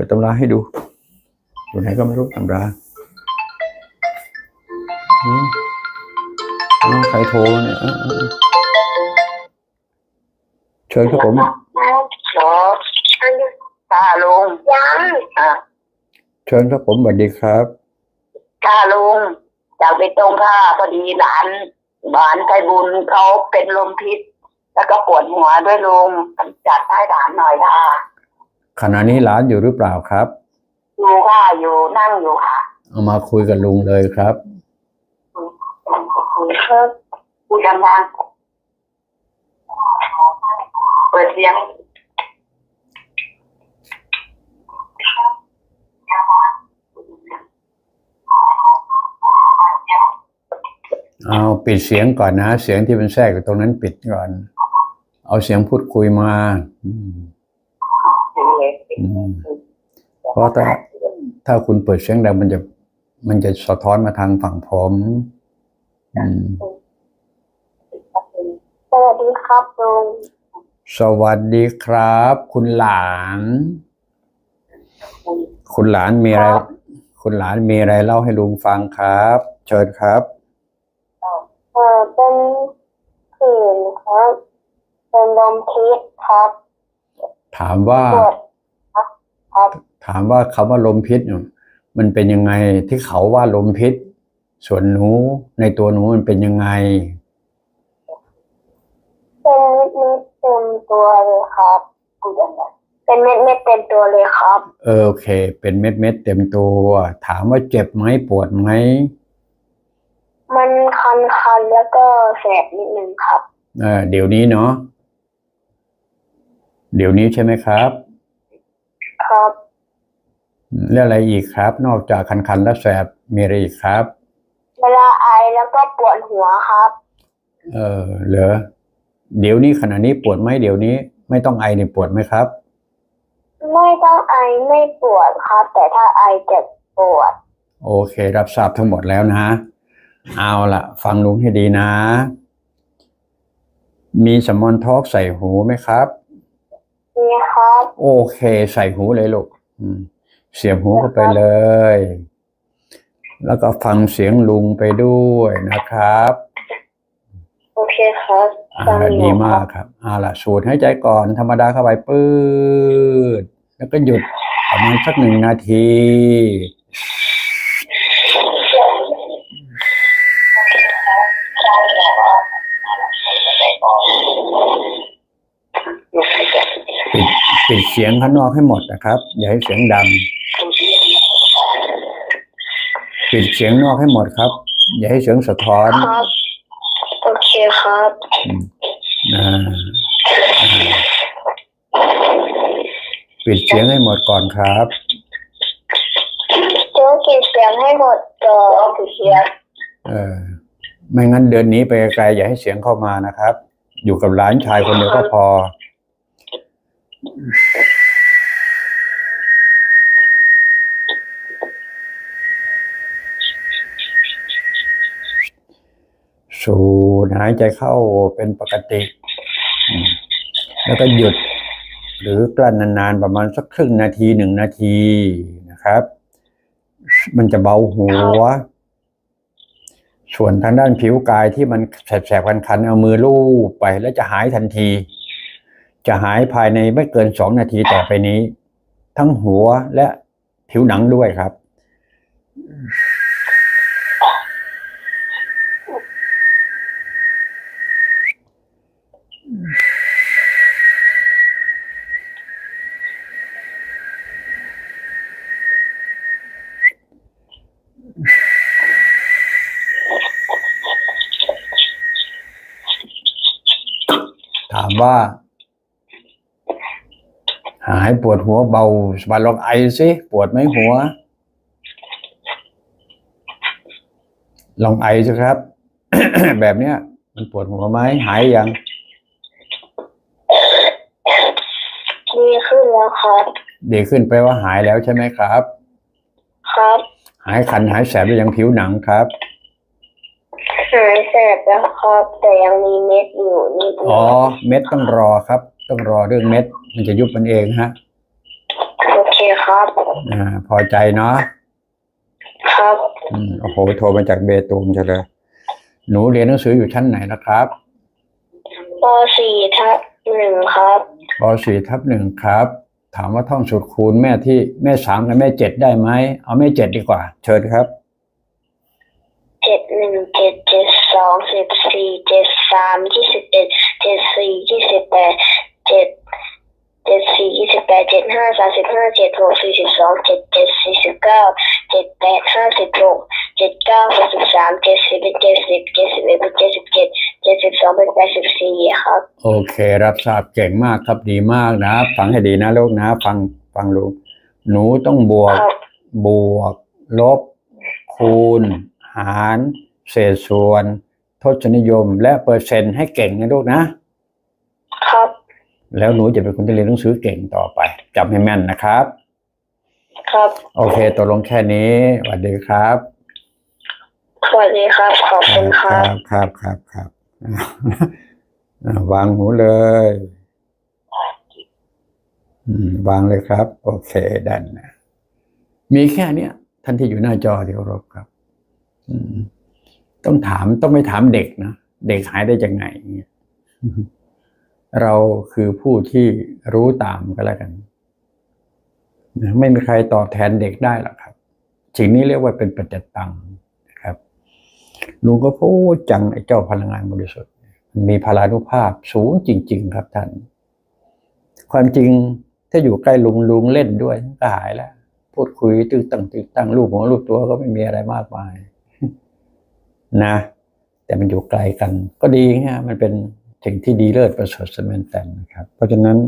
ปิดตำราให้ดู อยู่ไหนก็ไม่รู้ตำราอืมอ้าวใครโทรมาเนี่ยอ้าวอ้าวอ้าวเชิญครับผมหรอตาลุงยังอะเชิญครับผมสวัสดีครับตาลุงจากไปตรงค่ะพอดีหลานหลานไทบุญเขาเป็นลมพิษ แล้วก็ปวดหัวด้วยลุงจัดให้หลานหน่อยค่ะ ขณะนี้ร้านอยู่หรือเปล่าครับอยู่ค่ะอยู่นั่งอยู่ค่ะเอามาคุยกับลุงเลยครับคุยครับคุยดังๆเปิดเสียงเอาปิดเสียงก่อนนะ เสียงที่เป็นแทรกอยู่ตรงนั้นปิดก่อน เอาเสียงพูดคุยมา อืมอืม เพราะถ้าถ้าคุณเปิดเสียงดังมันจะ มันจะสะท้อนมาทางฝั่งผมอืมสวัสดีครับลุงสวัสดีครับ คุณหลาน คุณหลานมีอะไร คุณหลานมีอะไรเล่าให้ลุงฟังครับ เชิญครับเออเป็นผื่นครับ เป็นลมพิษครับ ถามว่าปวด ครับครับถามว่าคำว่าลมพิษเนี่ยมันเป็นยังไงที่เขาว่าลมพิษ ส่วนหนูในตัวหนูมันเป็นยังไงเป็นเม็ดเม็ดๆเต็มตัวเลยครับเป็นเม็ดเม็ดๆเต็มตัวเลยครับเออโอเค เป็นเม็ดเม็ดๆเต็มตัว ถามว่าเจ็บไหมปวดไหมมันคันคันๆแล้วก็แสบนิดนึงครับเออเดี๋ยวนี้เนาะเดี๋ยวนี้ใช่ไหมครับ ครับ แล้วอะไรอีกครับ นอกจากคันๆและแสบมีอะไรอีกครับ เวลาไอแล้วก็ปวดหัวครับ เออเหรอเดี๋ยวนี้ขณะนี้ปวดไหมเดี๋ยวนี้ ไม่ต้องไอเนี่ยปวดไหมครับ ไม่ต้องไอไม่ปวดครับ แต่ถ้าไอจะปวด โอเค รับทราบทั้งหมดแล้วนะเอาละฟังลุงให้ดีนะ มีสมอนทอกใส่หูไหมครับ นี่ครับ โอเค ใส่หูเลยลูกอืมเสียบหูเข้าไปเลย แล้วก็ฟังเสียงลุงไปด้วยนะครับ โอเคครับอ่าฟังอยู่ดีมากครับเอาล่ะสูดหายใจก่อนธรรมดาเข้าไปปืดแล้วก็หยุดประมาณสักหนึ่งนาที ปิดปิดเสียงข้างนอกให้หมดนะครับ อย่าให้เสียงดัง ปิดเสียงนอกให้หมดครับ อย่าให้เสียงสะท้อนครับโอเคครับอืมอ่าอ่าปิดเสียงให้หมดก่อนครับเจ้ากินเสียงให้หมดก่อนเสียงเออไม่งั้นเดินหนี้ไปไกลๆอย่าให้เสียงเข้ามานะครับ อยู่กับหลานชายคนเดียวก็พอ สูดหายใจเข้าเป็นปกติ แล้วก็หยุด หรือกลั้นนานๆ ประมาณสักครึ่งนาทีหนึ่งนาทีนะครับ มันจะเบาหัว ส่วนทางด้านผิวกายที่มันแสบๆคันๆเอามือลูบไปแล้วจะหายทันที จะหายภายในไม่เกินสองนาทีต่อไปนี้ ทั้งหัวและผิวหนังด้วยครับ ถามว่า หายปวดหัวเบาสบายลองไอสิปวดไหมหัว ลองไอสิครับ แบบเนี้ย มันปวดหัวไหมหายยังดีขึ้นแล้วครับดีขึ้นไปลว่าหายแล้วใช่ไหมครับ ครับ หายคันหายแสบหรือยังผิวหนังครับหายแสบแล้วครับ แต่ยังมีเม็ดอยู่นิดนึอ๋อ เม็ดต้องรอครับ ต้องรอเรื่องเม็ด มันจะยุบมันเองฮะโอเคครับอ่าพอใจเนาะครับอืมโอ้โหโทรมาจากเบตูมเฉยเลยหนูเรียนหนังสืออยู่ชั้นไหนนะครับปสี่ทับหนึ่งครับปสี่ทับหนึ่งครับ ถามว่าท่องสูตรคูณแม่ที่แม่สามกับแม่เจ็ดได้ไหมเอาแม่เจ็ดดีกว่า เชิญครับเจ็ดหนึ่งเจ็ดเจ็ดสองสิบสี่เจ็ดสามยี่สิบเอ็ดเจ็ดสี่ยี่สิบแปด เจ็ดเจ็ดสี่ยี่สิบแปดเจ็ดห้าสามสิบห้าเจ็ดหกสี่สิบสองเจ็ดเจ็ดสี่สิบเก้าเจ็ดแปดห้าสิบหกเจ็ดเก้าหกสิบสามเจ็ดสิบเป็นเจ็ดสิบเจ็ดสิบเอ็ดเป็นเจ็ดสิบเจ็ดเจ็ดสิบสองเป็นแปดสิบสี่ครับ โอเค รับทราบเก่งมากครับดีมากนะ ฟังให้ดีนะลูกนะ ฟังฟังลูกหนูต้องบวกครับบวก ลบ คูณ หาร เศษส่วน ทศนิยม และเปอร์เซ็นต์ให้เก่งนะลูกนะ ครับ แล้วหนูจะเป็นคนที่เรียนหนังสือเก่งต่อไปจำให้แม่นนะครับ ครับ โอเคตกลงแค่นี้สวัสดีครับสวัสดีครับ ขอบคุณครับครับครับครับอ่าวางหูเลยอืมวางเลยครับ โอเคดันนะมีแค่เนี้ยท่านที่อยู่หน้าจอที่เคารพครับอืมต้องถามต้องไม่ถามเด็กนะ เด็กหายได้จากไหนเงี้ย เราคือผู้ที่รู้ตามก็แล้วกันไม่มีใครตอบแทนเด็กได้หรอกครับสิ่งนี้เรียกว่าเป็นปัจจตังนะครับลุงก็พูดจังไอ้เจ้าพลังงานบริสุทธิ์ มันมีพลานุภาพสูงจริง ๆ ครับท่าน ความจริงถ้าอยู่ใกล้ลุงลุงเล่นด้วยก็หายแล้วพูดคุยตึงตั้งตึงตั้งรูปหัวรูปตัวก็ไม่มีอะไรมากมาย นะ แต่มันอยู่ไกลกัน ก็ดีฮะมันเป็น สิ่งที่ดีเลิศประเสริฐสมนแต่นะครับ เพราะฉะนั้น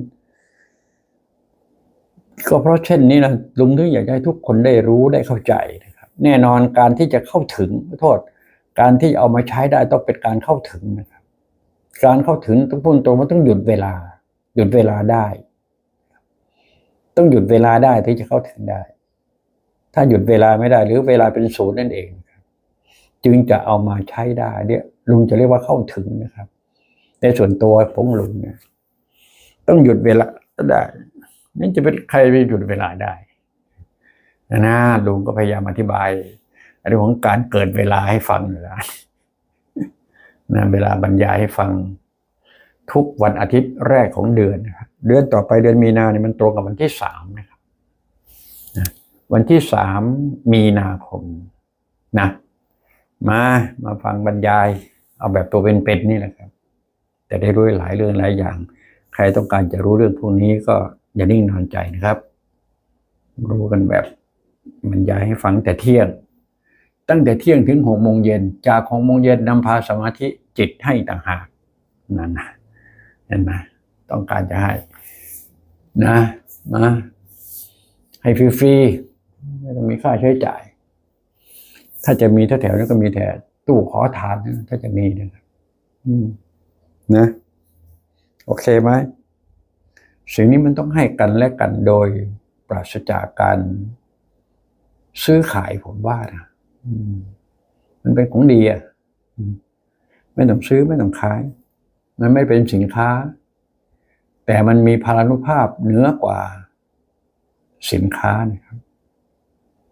ก็เพราะเช่นนี้นะลุงถึงอยากให้ทุกคนได้รู้ได้เข้าใจนะครับ แน่นอนการที่จะเข้าถึงโทษ การที่เอามาใช้ได้ต้องเป็นการเข้าถึงนะครับ การเข้าถึงต้องพูดตรงว่าต้องหยุดเวลา หยุดเวลาได้ ต้องหยุดเวลาได้ที่จะเข้าถึงได้ ถ้าหยุดเวลาไม่ได้ หรือเวลาเป็นศูนย์นั่นเอง จึงจะเอามาใช้ได้เนี่ยลุงจะเรียกว่าเข้าถึงนะครับ ในส่วนตัวของลุงเนี่ย ต้องหยุดเวลาได้นี่จะเป็นใครไปหยุดเวลาได้นะลุงก็พยายามอธิบายเรื่องของการเกิดเวลาให้ฟังอยู่แล้วนะเวลาบรรยายให้ฟัง ทุกวันอาทิตย์แรกของเดือนนะครับเดือนต่อไปเดือนมีนาเนี่ยมันตรงกับวันที่สามนะครับนะวันที่สามมีนาคมนะมามาฟังบรรยาย เอาแบบตัวเป็นๆนี่แหละครับ แต่ได้รู้หลายเรื่องหลายอย่าง ใครต้องการจะรู้เรื่องพวกนี้ก็อย่านิ่งนอนใจนะครับ รู้กันแบบบรรยายให้ฟังแต่เที่ยง ตั้งแต่เที่ยงถึงหกโมงเย็นจากหกโมงเย็นนำพาสมาธิจิตให้ต่างหากนั่นนะเห็นไหมต้องการจะให้นะมาให้ฟรีๆไม่ต้องมีค่าใช้จ่าย ถ้าจะมีแถวๆนั้นก็มีแต่ตู้ขอทานนะถ้าจะมีนะครับอืม นะโอเคไหมสิ่งนี้มันต้องให้กันและกันโดยปราศจากการซื้อขายผมว่านะมันเป็นของดีอะไม่ต้องซื้อไม่ต้องขาย มันไม่เป็นสินค้า แต่มันมีพลานุภาพเหนือกว่าสินค้านะครับ